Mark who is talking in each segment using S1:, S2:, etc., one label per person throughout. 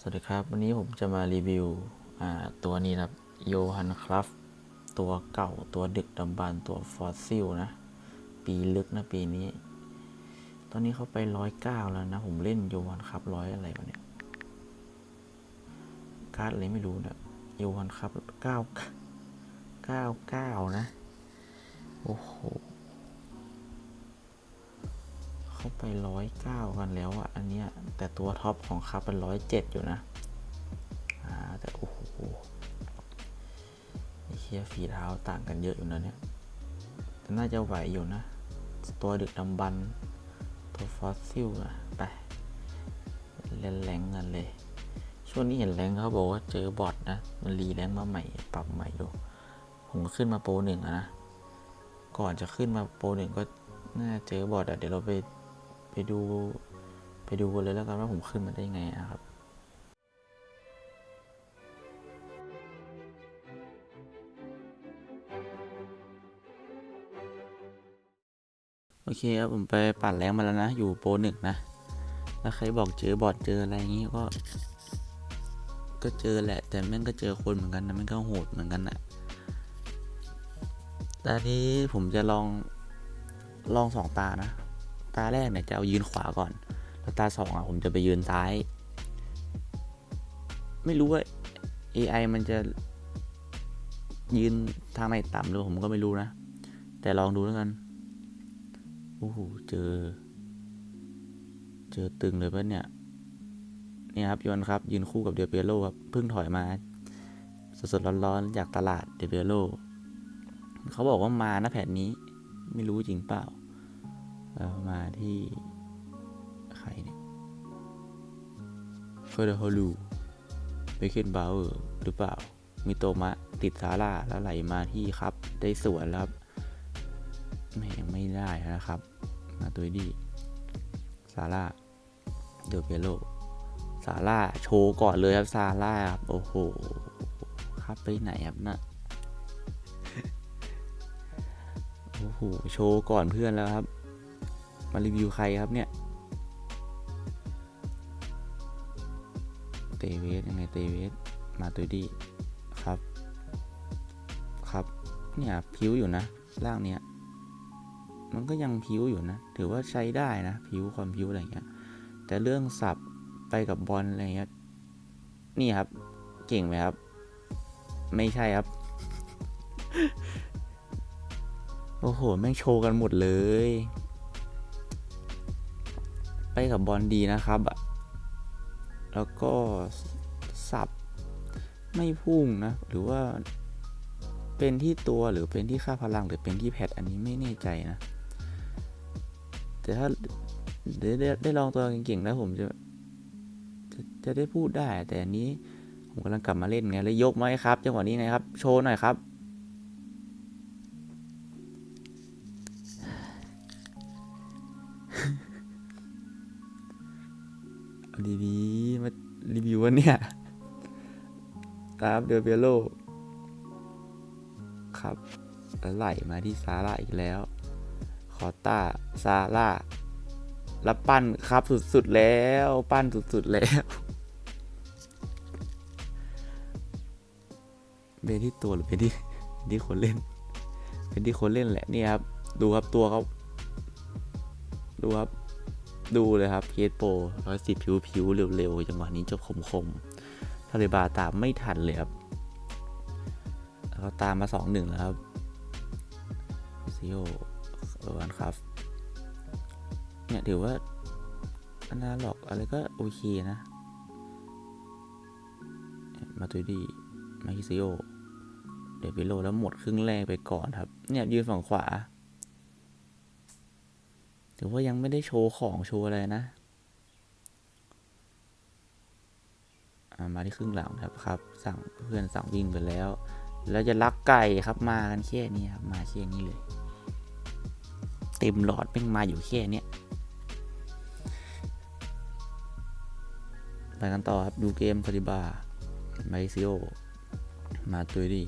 S1: สวัสดีครับ วันนี้ผมจะมารีวิวตัวนี้นะครับโยฮันครัฟตัวเก่าตัวดึกดำบรรตัวฟอสซิลนะ ปีลึกนะปีนี้ ตอนนี้เขาไปร้อยเก้าแล้วนะ ผมเล่นโยฮันครับร้อยอะไรวะเนี่ย การ์ดอะไรไม่รู้นะโยฮันครับเก้าเก้าเก้านะ โอ้โห เข้าไปร้อยเก้ากันแล้วอะอันเนี้ยแต่ตัวท็อปของคับเป็นร้อยเจ็ดอยู่นะอ่าแต่โอ้โหเคียฝีเท้าต่างกันเยอะอยู่นะเนี่ยแต่น่าจะไหวอยู่นะ ตัวดึกดำบรรตัวฟอสซิลอะไปเล่นแรงกันเลย ช่วงนี้เห็นแรงเขาบอกว่าเจอบอทนะ มันรีแรงมาใหม่ ปรับใหม่อยู่ผมขึ้นมาโปรหนึ่งนะ ก่อนจะขึ้นมาโปรหนึ่งก็น่าเจอบอทอะเดี๋ยวเราไป ไปดูไปดูกันเลยแล้วกันว่าผมขึ้นมาได้ยังไงอะครับโอเคครับผมไปปั่นแรงมาแล้วนะ อยู่โปรหนึ่งนะ แล้วใครบอกเจอบอทเจออะไรอย่างงี้ก็ ก็เจอแหละ แต่แม่งก็เจอคนเหมือนกันนะแม่งก็โหดเหมือนกันนะตอนนี้ผมจะลองลองสองตานะ ตาแรกเนี่ยจะเอายืนขวาก่อน แล้วตาสองอะผมจะไปยืนซ้าย ไม่รู้ว่า AI มันจะยืนทางไหนต่ำหรือผมก็ไม่รู้นะ แต่ลองดูแล้วกัน โอ้โห เจอ เจอตึงเลยปะเนี่ย นี่ครับยนครับ ยืนคู่กับเดเปียโลครับ เพิ่งถอยมา สดๆร้อนๆ จากตลาดเดเปียโล เขาบอกว่ามานะแผนนี้ ไม่รู้จริงเปล่า เรามาที่ ใครเนี่ยเฟอร์เดอร์ลูเบเคนบาวหรือเปล่ามิโตมะติดซาร่าแล้วไหลมาที่ครับ ได้สวนแล้วครับไม่ยังไม่ได้นะครับ มาตัวดีซาร่าเดอเปโลซาร่าโชว์ก่อนเลยครับซาร่าครับโอ้โหครับไปไหนครับนะ่ะโอ้โหโชว์ก่อนเพื่อนแล้วครับ มารีวิวใครครับเนี่ย เตเวสยังไงเตเวสมาตัวดีครับ ครับ เนี่ยผิวอยู่นะ ร่างเนี้ย มันก็ยังผิวอยู่นะ ถือว่าใช้ได้นะผิวความผิวอะไรเงี้ย แต่เรื่องสับไปกับบอลอะไรเงี้ย นี่ครับ เก่งไหมครับ ไม่ใช่ครับ โอ้โห แม่งโชว์กันหมดเลย ไปกับบอลดีนะครับอะแล้วก็สับไม่พุ่งนะ หรือว่าเป็นที่ตัวหรือเป็นที่ค่าพลังหรือเป็นที่แพทอันนี้ไม่แน่ใจนะ แต่ถ้าได้ได้ได้ลองตัวเก่งๆแล้วผมจะจะจะได้พูดได้ แต่อันนี้ผมกำลังกลับมาเล่นไงแล้วยกมาให้ครับจังหวะนี้นะครับ โชว์หน่อยครับ ดีๆ มารีวิววันเนี่ยตามเดอเบโลครับแล้วไหลมาที่ซาร่าอีกแล้ว คอต้าซาร่าแล้วปั้นครับสุดๆแล้ว ปั้นสุดๆแล้วเป็นที่ตัวหรือเป็นที่เป็นที่คนเล่นเป็นที่คนเล่นแหละนี่ครับ ดูครับตัวเขาดูครับ ดูเลยครับเคสโปรร้อยสิบผิวผิวๆเร็วๆจังหวะนี้จบคมคมๆทาริบาตามไม่ทันเลยครับแล้วก็ตามมาสองหนึ่งแล้วครับซิโอเออวันครับ เนี่ยถือว่าอนาล็อกอะไรก็โอเคนะ มาตุดีมาคิซิโอเดวิโลแล้วหมดครึ่งแรกไปก่อนครับ เนี่ยยืนฝั่งขวา ถือว่ายังไม่ได้โชว์ของโชว์อะไรนะมาที่ครึ่งหลังครับครับ สั่งเพื่อนสั่งวิ่งไปแล้ว แล้วจะลักไก่ครับมากันแค่นี้ครับมาแค่นี้เลย เต็มหลอดแม่งมาอยู่แค่นี้ไปกันต่อครับ ดูเกมซาดิบาไมซิโอ มาตุยดี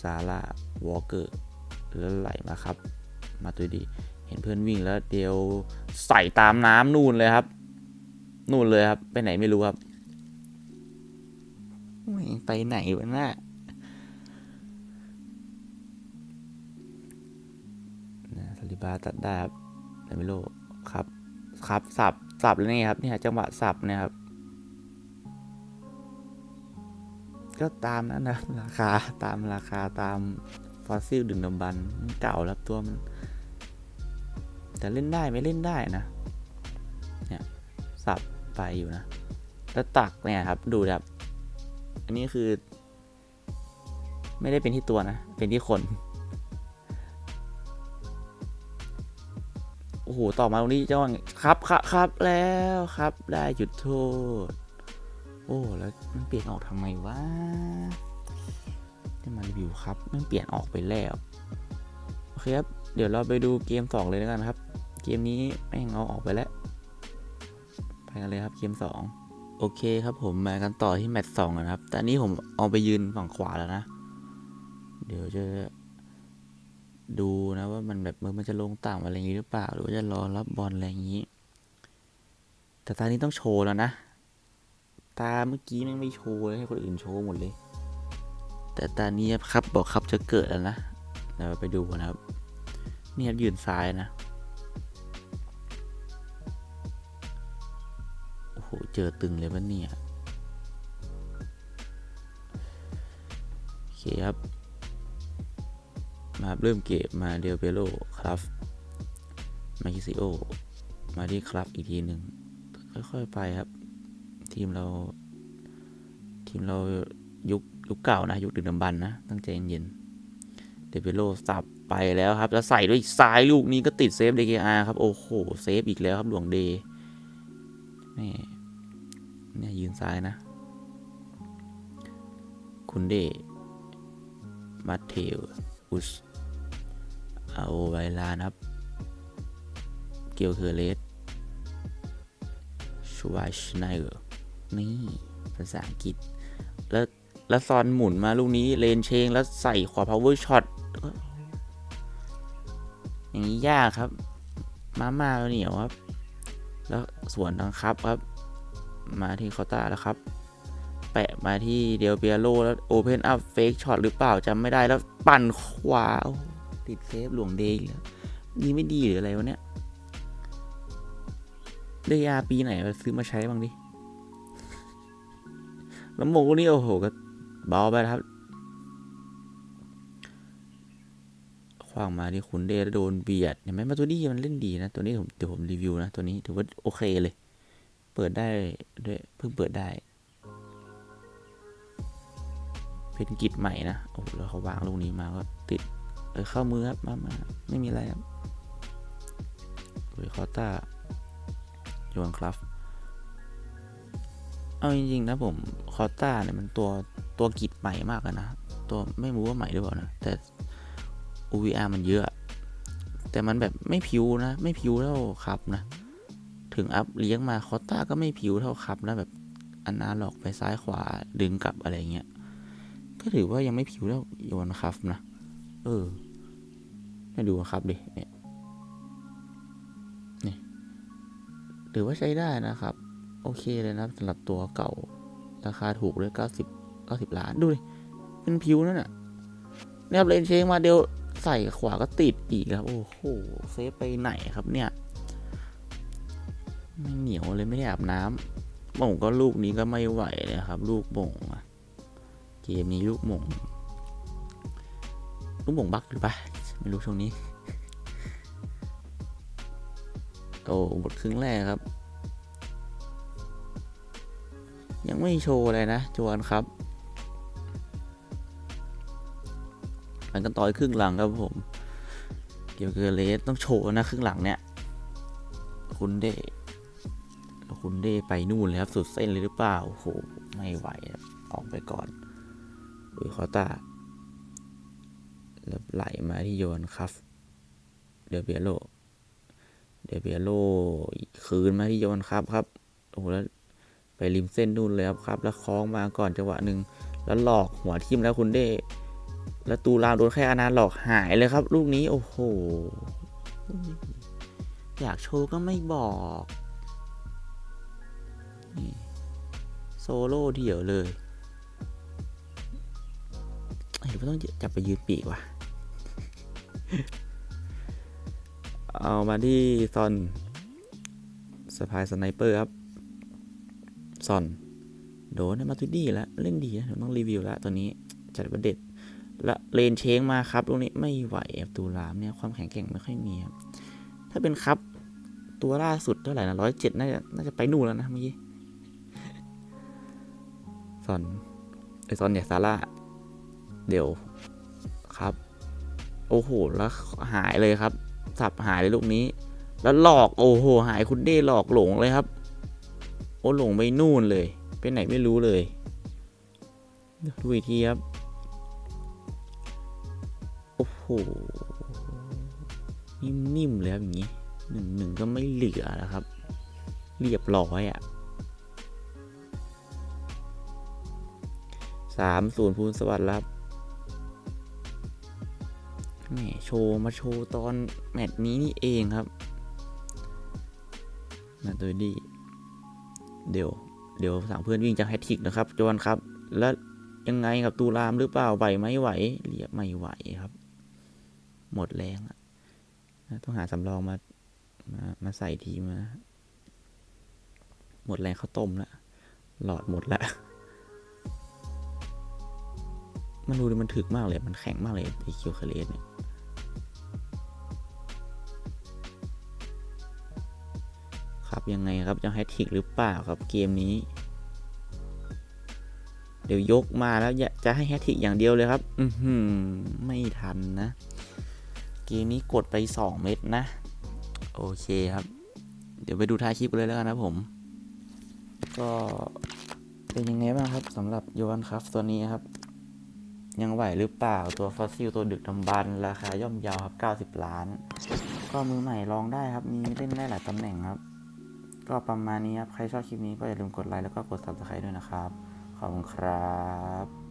S1: ซาร่าวอลเกอร์แล้วไหลมาครับ มาตุยดี เห็นเพื่อนวิ่งแล้วเดียวใส่ตามน้ำนู่นเลยครับ นู่นเลยครับ ไปไหนไม่รู้ครับไม่ไปไหนวะน่ะนะสลิบาตัดได้ครับแต่ไม่รู้ครับ ครับสับสับแล้วนี่ครับเนี่ยจังหวะสับเนี่ยครับ ก็ตามนั้นนะราคาตามราคาตามฟอสซิลดึงดำบรรพ์มันเก่าแล้วตัวมัน แต่เล่นได้ไม่เล่นได้นะ เนี่ย สับไปอยู่นะ แล้วตักเนี่ยครับ ดูครับอันนี้คือ ไม่ได้เป็นที่ตัวนะ เป็นที่คน โอ้โห ต่อมาตรงนี้เจ้าว่าไงครับครับครับแล้วครับ ได้จุดโทษ โอ้ แล้วมันเปลี่ยนออกทำไมวะจะมารีวิวครับ มันเปลี่ยนออกไปแล้ว โอเคครับ เดี๋ยวเราไปดูเกม 2 เลยแล้วกันครับ เกมนี้แม่งเอาออกไปแล้ว ไปกันเลยครับเกม 2 โอเคครับผมมากันต่อที่แมตช์สองนะครับแต่อันนี้ผมเอาไปยืนฝั่งขวาแล้วนะ เดี๋ยวจะดูนะว่ามันแบบมือมันจะลงต่ำอะไรอย่างนี้หรือเปล่า หรือว่าจะรอรับบอลอะไรอย่างนี้ แต่ตอนนี้ต้องโชว์แล้วนะ ตาเมื่อกี้แม่งไม่โชว์เลยให้คนอื่นโชว์หมดเลย แต่ตานี้ครับบอกครับจะเกิดแล้วนะเดี๋ยวไปดูนะครับ นี่ครับยืนซ้ายนะ เจอตึงเลยปะเนี่ย โอเคครับ มาเริ่มเกมมาเดลเปโลครับมาคิซิโอ มาที่ครับอีกทีหนึ่ง ค่อยๆไปครับ ทีมเรา ทีมเรายุคยุคเก่านะ ยุคดึกดำบรรนะ ตั้งใจเย็นๆเดเปโลสับไปแล้วครับ แล้วใส่ด้วยซ้ายลูกนี้ก็ติดเซฟเดเกอาครับ โอ้โห เซฟอีกแล้วครับ หลวงเดย์แม่ เนี่ยยืนซ้ายนะ คุณเดมาเทลอุสอาไวลานครับ เกียวเคอร์เลสชวายชไนเออร์นี่ภาษาอังกฤษ แล้วแล้วซอนหมุนมาลูกนี้เลนเชงแล้วใส่ขวา power shot อย่างนี้ยากครับ มาม่าเหนียวครับ แล้วสวนทางครับครับ มาที่คอต้าแล้วครับ แปะมาที่เดลเปียโลแล้วโอเพนอัพเฟกช็อตหรือเปล่าจำไม่ได้แล้วปั่นขวาติดเซฟหลวงเดย์แล้วนี่ไม่ดีหรืออะไรวะเนี่ยเดียปีไหนมาซื้อมาใช้บ้างดิแล้วโมนี่โอ้โหก็เบาไปนะครับขว้างมาที่คุณเดแล้วโดนเบียดเห็นไหมมาตัวนี้มันเล่นดีนะ ตัวนี้ผมเดี๋ยวผมรีวิวนะ ตัวนี้ถือว่าโอเคเลย เปิดได้ด้วยเพิ่งเปิดได้ เป็นกิจใหม่นะโอ้แล้วเขาวางลูกนี้มาก็ติดเออเข้ามือครับมามาไม่มีอะไรครับโอ้ยคอต้าโยนครับเอาจริงๆนะผมคอต้าเนี่ยมันตัวตัวกิจใหม่มากนะ ตัวไม่รู้ว่าใหม่หรือเปล่านะ แต่ OVR มันเยอะ แต่มันแบบไม่ผิวนะ ไม่ผิวเท่าครับนะ ถึงอัพเลี้ยงมาคอต้าก็ไม่ผิวเท่าครับนะแบบอันนาหลอกไปซ้ายขวาดึงกลับอะไรเงี้ย ก็ถือว่ายังไม่ผิวเท่าโยนครับนะ เออให้ดูครับดิเนี่ยนี่ถือว่าใช้ได้นะครับ โอเคเลยนะสำหรับตัวเก่า ราคาถูกเลยเก้าสิบเก้าสิบล้านดูดิเป็นผิวนั่นน่ะเนี่ยครับเลนเชงมาเดียวใส่ขวาก็ติดอีกครับ โอ้โหเซฟไปไหนครับเนี่ย เหนียวเลยไม่ได้อาบน้ำบ่งก็ลูกนี้ก็ไม่ไหวเลยครับ ลูกบ่งเกมนี้ลูกบ่งลูกบ่งบักหรือปล่าไม่รู้ช่วงนี้โอ้หมดครึ่งแรกครับ ยังไม่โชว์เลยนะ จวนครับหลังกันต่อยครึ่งหลังครับผม เกี่ยวกับเลสต้องโชว์นะครึ่งหลังเนี่ย คุณเด คุณเด้ไปนู่นเลยครับ สุดเส้นเลยหรือเปล่าโอ้โหไม่ไหวครับออกไปก่อนอุยคอต้าแล้วไหลมาที่โยนครับ เดเบียโล เดเบียโลคืนมาที่โยนครับครับโอ้โหแล้วไปริมเส้นนู่นเลยครับครับ แล้วคล้องมาก่อนจังหวะหนึ่งแล้วหลอกหัวทิ่มแล้วคุณเด้แล้วตูรามโดนแค่อนาหลอกหายเลยครับ ลูกนี้โอ้โห อยากโชว์ก็ไม่บอก นี่โซโล่เดี่ยวเลยรือว่าต้องจับไปยืนปีกวะเอามาที่ซอนสปายสไนเปอร์ครับซอนโดนมาตุดี้แล้วเล่นดีนะเดี๋ยวต้องรีวิวแล้วตัวนี้จัดประเด็ดและเลนเชงมาครับตรงนี้ไม่ไหวครับตูรามเนี่ยความแข็งแกร่งไม่ค่อยมีครับ ถ้าเป็นครับ ตัวล่าสุดเท่าไหร่นะร้อยเจ็ดน่าจะน่าจะไปนู่นแล้วนะเมื่อกี้ ซอนไอซอนเนี่ยซาร่าเดี๋ยวครับ โอ้โห แล้วหายเลยครับ สับหายเลยลูกนี้ แล้วหลอกโอ้โห หายคุณเด้หลอกหลงเลยครับ โอ้หลงไปนู่นเลยไปไหนไม่รู้เลยดูอีกทีครับ โอ้โห นิ่มๆเลยครับอย่างนี้หนึ่งหนึ่งก็ไม่เหลือนะครับ เรียบร้อยอะ่ะ สามศูนย์พูนสวัสดิ์ครับแหมโชว์มาโชว์ตอนแมตช์นี้นี่เองครับนะโดยดีเดี๋ยว เดี๋ยวสั่งเพื่อนวิ่งจากแฮตทิกนะครับจวนครับ แล้วยังไงกับตูรามหรือเปล่าไหวไหมไหวเรียบไม่ไหวครับ หมดแรงอะต้องหาสำรองมามามาใส่ทีมา หมดแรงข้าวต้มแล้วหลอดหมดแล้ว มันดูดิมันถึกมากเลย มันแข็งมากเลยไอคิวคาเลสเนี่ย ครับยังไงครับจะแฮตทิกหรือเปล่าครับเกมนี้ เดี๋ยวยกมาแล้วจะให้แฮตทิกอย่างเดียวเลยครับ อือหือไม่ทันนะ เกมนี้กดไป 2 เม็ดนะ โอเคครับ เดี๋ยวไปดูท้ายคลิปเลยแล้วกันนะผม ก็เป็นยังไงบ้างครับสำหรับโยนครับตัวนี้ครับ ยังไหวหรือเปล่าตัวฟอสซิลตัวดึกดำบรรราคาย่อมเยาวครับ 90 ล้าน ก็มือใหม่ลองได้ครับ มีเล่นได้หลายตำแหน่งครับ ก็ประมาณนี้ครับ ใครชอบคลิปนี้ก็อย่าลืมกดไลค์แล้วก็กด subscribe ด้วยนะครับ ขอบคุณครับ